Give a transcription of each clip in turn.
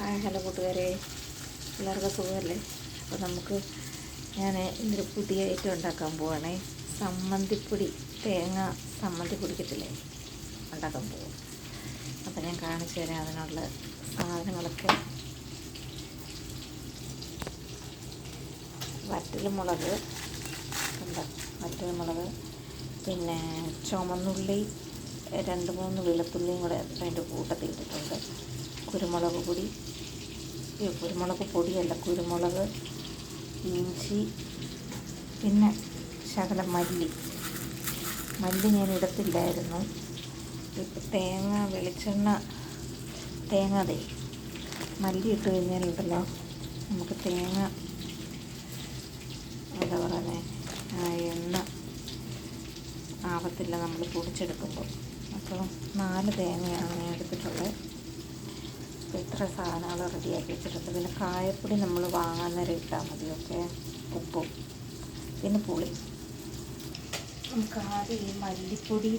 Hi hello കൂട്ടുകാരെ. എല്ലാവർക്കും സുഖമല്ലേ? അപ്പോൾ നമുക്ക് ഞാൻ ഇന്നൊരു പുതിയ ഐറ്റം ഉണ്ടാക്കാൻ പോവാണേ. സമ്മന്തിപ്പൊടി തേങ്ങ സമ്മന്തി പൊടിക്കത്തില്ലേ? ഉണ്ടാക്കാൻ പോകും അപ്പോൾ ഞാൻ കാണിച്ചു തരാം അതിനുള്ള സാധനങ്ങളൊക്കെ. വറ്റൽ മുളക് ഉണ്ട് വറ്റൽമുളക് പിന്നെ ചുമന്നുള്ളി രണ്ട് മൂന്ന് വെളുത്തുള്ളിയും കൂടെ അതിന്റെ കൂട്ടത്തിൽ ഇട്ടിട്ടുണ്ട് കുരുമുളക് പൊടി ഈ കുരുമുളക് പൊടിയല്ല കുരുമുളക് ഇഞ്ചി പിന്നെ ശകലം മല്ലി. മല്ലി ഞാൻ ഇടത്തില്ലായിരുന്നു. ഇപ്പം തേങ്ങ വെളിച്ചെണ്ണ തേങ്ങ തേ മല്ലി ഇട്ട് കഴിഞ്ഞാലുണ്ടല്ലോ നമുക്ക് തേങ്ങ എന്താ പറയുന്നത് ആ എണ്ണ ആവത്തില്ല നമ്മൾ പൊടിച്ചെടുക്കുമ്പോൾ. അപ്പോൾ നാല് തേങ്ങയാണ് ഞാൻ എടുത്തിട്ടുള്ളത്. ഇത്ര സാധനങ്ങൾ റെഡിയാക്കി വെച്ചിട്ടുണ്ട്. പിന്നെ കായപ്പൊടി നമ്മൾ വാങ്ങാൻ നേരം ഇട്ടാൽ മതി ഓക്കെ? ഉപ്പും. പിന്നെ പുളി. നമുക്ക് ആദ്യം ഈ മല്ലിപ്പൊടി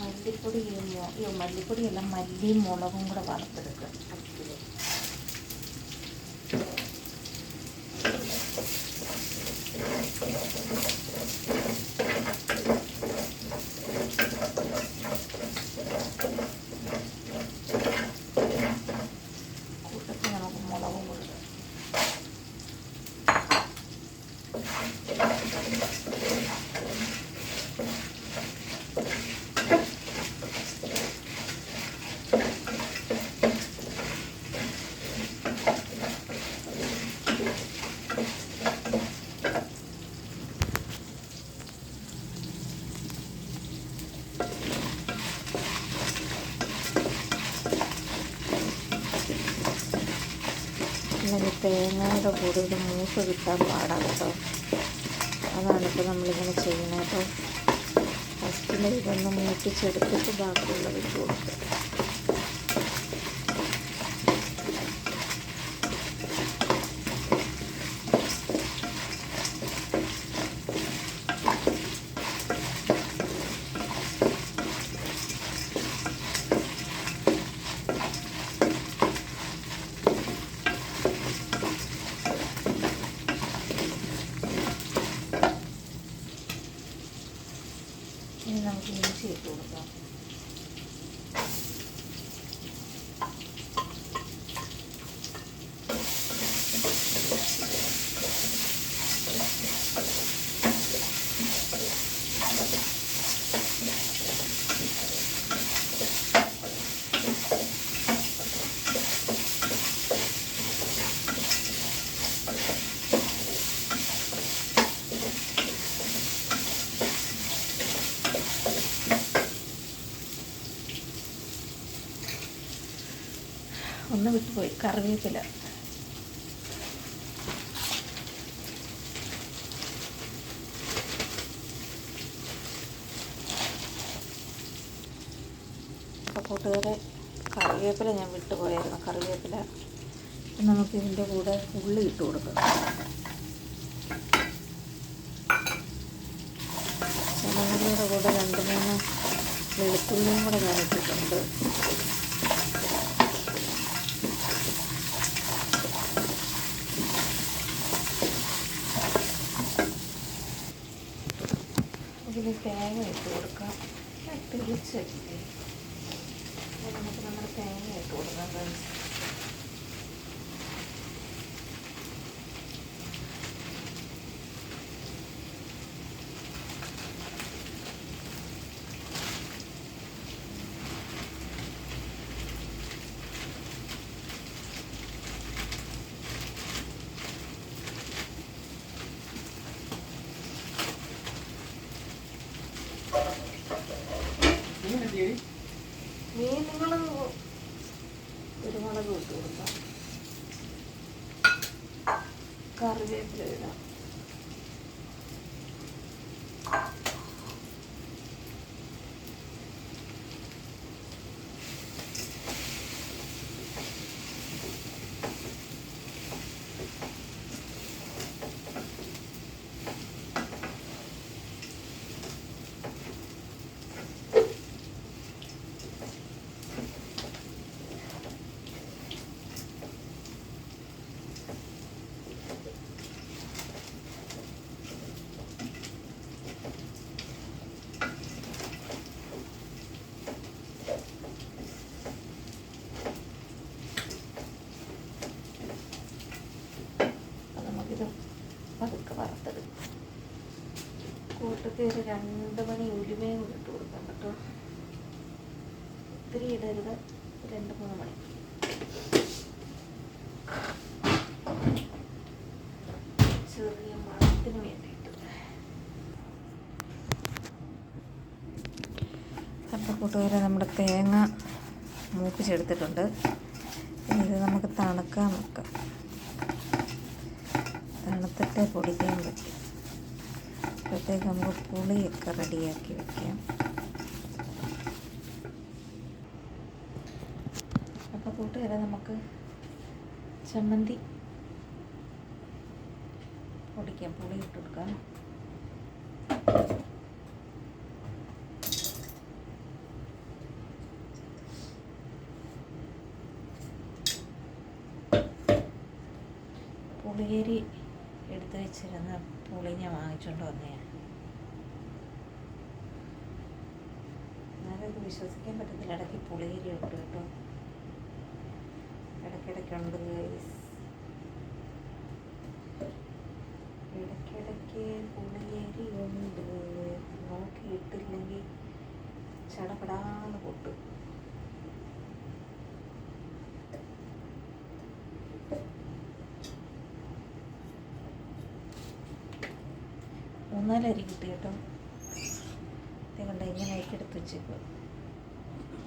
മല്ലിപ്പൊടി മല്ലിപ്പൊടിയല്ല മല്ലിയും മുളകും കൂടെ വറുത്തെടുക്കുക അടുപ്പിൽ കൂട്ടത്തിൽ നമുക്ക് മുളകും കൊടുക്കാം ഈ തേങ്ങയുടെ കൂടെ ഒരു മൂക്ക് കിട്ടാൻ കേട്ടോ അതാണ് ഇപ്പോൾ നമ്മളിങ്ങനെ ചെയ്യുന്നത്. കേട്ടോ ഫസ്റ്റിൽ ഇതൊന്ന് മൂപ്പിച്ചെടുത്തിട്ട് ബാക്കിയുള്ളത് ഇട്ട് കൊടുക്കുക ഇനി നമുക്ക് ഇഞ്ചി ഇട്ട് കൊടുക്കാം ഒന്ന് വിട്ടുപോയി കറിവേപ്പില. കൂട്ടുകാരെ കറിവേപ്പില ഞാൻ വിട്ടുപോയായിരുന്നു കറിവേപ്പില. നമുക്ക് ഇതിന്റെ കൂടെ ഉള്ളി ഇട്ട് കൊടുക്കാം. ചുമന്നുള്ളിയുടെ കൂടെ രണ്ട് മൂന്ന് വെളുത്തുള്ളിയും കൂടെ ഞാൻ ഇട്ടിട്ടുണ്ട്. ഇതിൽ തേങ്ങ ഇട്ട് കൊടുക്കാം. തിരിച്ചിട്ടില്ലേ അപ്പോൾ നമുക്ക് നമ്മുടെ തേങ്ങ ഇട്ട് കൊടുക്കാം ഫ്രണ്ട്സ് ഇട്ട് കൊടുക്കാം. കറിവേപ്പില ഇടാം. ഒരു രണ്ട് മണി ഉലുമയും കൂടി ഇട്ട് കൊടുക്കാം. കേട്ടോ. ഒത്തിരി ഇടരുത്. രണ്ട് മൂന്ന് മണി. ചെറിയ മണത്തിന് വേണ്ടിയിട്ട്. അപ്പം കൂട്ടുകാരെ നമ്മുടെ തേങ്ങ മൂപ്പിച്ചെടുത്തിട്ടുണ്ട്. ഇത് നമുക്ക് തണുക്കാൻ വെക്കാം. തണുത്തിട്ടേ പൊടിക്കാൻ പറ്റും. അപ്പോഴത്തേക്ക് നമുക്ക് പുളിയൊക്കെ റെഡിയാക്കി വെക്കാം. അപ്പോൾ കൂട്ടുകാരെ നമുക്ക് ചമ്മന്തി പൊടിക്കാം. പുളി ഇട്ട് കൊടുക്കാം. പുളിയരി എടുത്തു വെച്ചിരുന്ന പുളി ഞാൻ വാങ്ങിച്ചുകൊണ്ട് വന്നേ എന്നാലും ഇത് വിശ്വസിക്കാൻ പറ്റത്തില്ല. ഇടയ്ക്ക് പുളിയരി കേട്ടോ. ഇടയ്ക്കിടയ്ക്കുണ്ട് ഇടയ്ക്കിടയ്ക്ക് പുളിയരി ഉണ്ട്. നോക്കിയിട്ടില്ലെങ്കിൽ ചടപടാന്ന് പൊട്ടും. മൂന്നാൽ അരി കിട്ടി കേട്ടോ. ഇത് കണ്ട ഇങ്ങനെ ആക്കി എടുത്ത് വെച്ചേക്കുക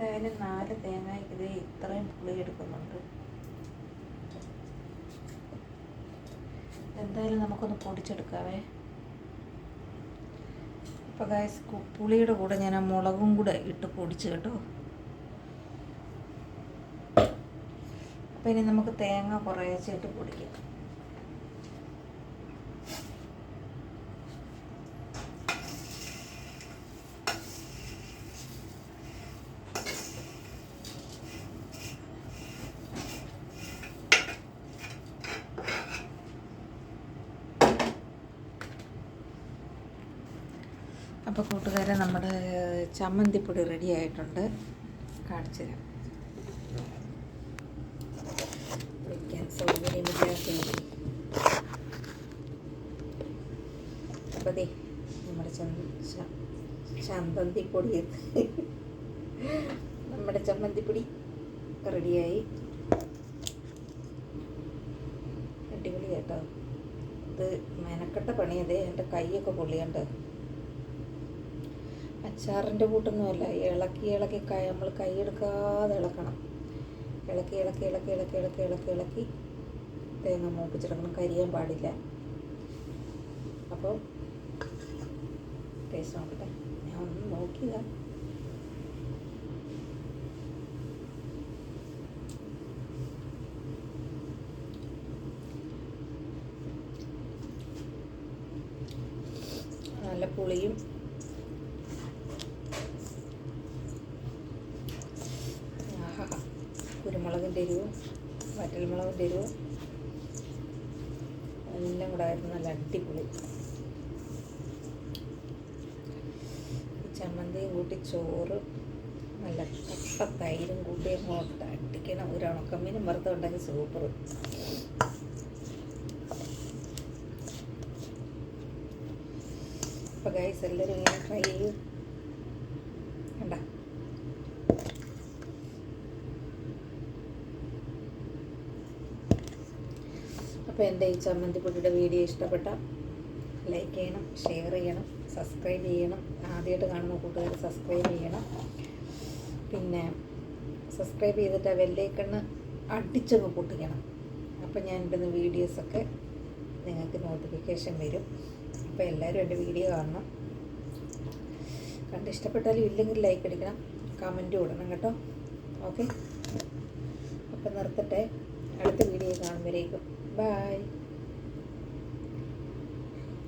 എന്തായാലും നാല് തേങ്ങയ്ക്ക് ഇത് ഇത്രയും പുളി എടുക്കുന്നുണ്ട്. എന്തായാലും നമുക്കൊന്ന് പൊടിച്ചെടുക്കാവേ. ഇപ്പൊ ഗായസ് പുളിയുടെ കൂടെ ഞാൻ ആ മുളകും കൂടെ ഇട്ട് പൊടിച്ച് കേട്ടോ. അപ്പോൾ ഇനി നമുക്ക് തേങ്ങ കുറേശ്ശായിട്ട് പൊടിക്കാം. അപ്പോൾ കൂട്ടുകാരെ നമ്മുടെ ചമ്മന്തിപ്പൊടി റെഡി ആയിട്ടുണ്ട്. കാണിച്ചു തരാം വയ്ക്കാൻ സൗകര്യമില്ലാത്ത അപ്പോൾ ദേ നമ്മുടെ ചമ്മന്തിപ്പൊടി നമ്മുടെ ചമ്മന്തിപ്പൊടി റെഡിയായി. അടിപൊളി കേട്ടോ. ഇത് മെനക്കെട്ട പണിയതേ എന്റെ കൈയൊക്കെ പൊള്ളിയുണ്ട്. അച്ചാറിന്റെ കൂട്ടൊന്നുമല്ല. ഇളക്കി ഇളക്കി കൈ നമ്മൾ കൈയെടുക്കാതെ ഇളക്കണം. ഇളക്കി ഇളക്കി ഇളക്കി ഇളക്കി ഇളക്കി ഇളക്കി ഇളക്കി തേങ്ങ മൂപ്പിച്ചെടുക്കണം. കരിയാൻ പാടില്ല. അപ്പോൾ ടേസ്റ്റ് നോക്കട്ടെ. ഞാൻ ഒന്ന് നോക്കിയില്ല നല്ല പുളിയും കുരുമുളകിന്റെ എരിവും വറ്റൽമുളകിന്റെ എരിവും എല്ലാം കൂടെ ആയിരുന്നു നല്ല അടിപൊളി. ചമ്മന്തിയും കൂട്ടി ചോറ് നല്ല കട്ട തൈരും കൂട്ടി അങ്ങോട്ട് അടിക്കണം. ഒരു ഉണക്കമീനും വറുത്ത ഉണ്ടെങ്കിൽ സൂപ്പർ അപ്പോൾ ഗൈസ് എല്ലാവരും ഇങ്ങനെ ട്രൈ ചെയ്യൂ കണ്ട അപ്പോൾ എന്റെ ഈ ചമ്മന്തിപ്പൊടിയുടെ വീഡിയോ ഇഷ്ടപ്പെട്ട ലൈക്ക് ചെയ്യണം ഷെയർ ചെയ്യണം സബ്സ്ക്രൈബ് ചെയ്യണം. ആദ്യമായിട്ട് കാണുന്ന കൂട്ടുകാർ സബ്സ്ക്രൈബ് ചെയ്യണം. പിന്നെ സബ്സ്ക്രൈബ് ചെയ്തിട്ട് ആ വെല്ലേക്കണ്ണ് അടിച്ചങ്ങ് പൊട്ടിക്കണം. അപ്പോൾ ഞാൻ ഇടുന്ന വീഡിയോസൊക്കെ നിങ്ങൾക്ക് നോട്ടിഫിക്കേഷൻ വരും. അപ്പോൾ എല്ലാവരും എന്റെ വീഡിയോ കാണണം. കണ്ട് ഇഷ്ടപ്പെട്ടാലും ഇല്ലെങ്കിൽ ലൈക്ക് അടിക്കണം കമന്റ് ഇടണം കേട്ടോ. ഓക്കെ അപ്പം നിർത്തട്ടെ. അടുത്ത വീഡിയോ കാണുമ്പോഴേക്കും. Bye.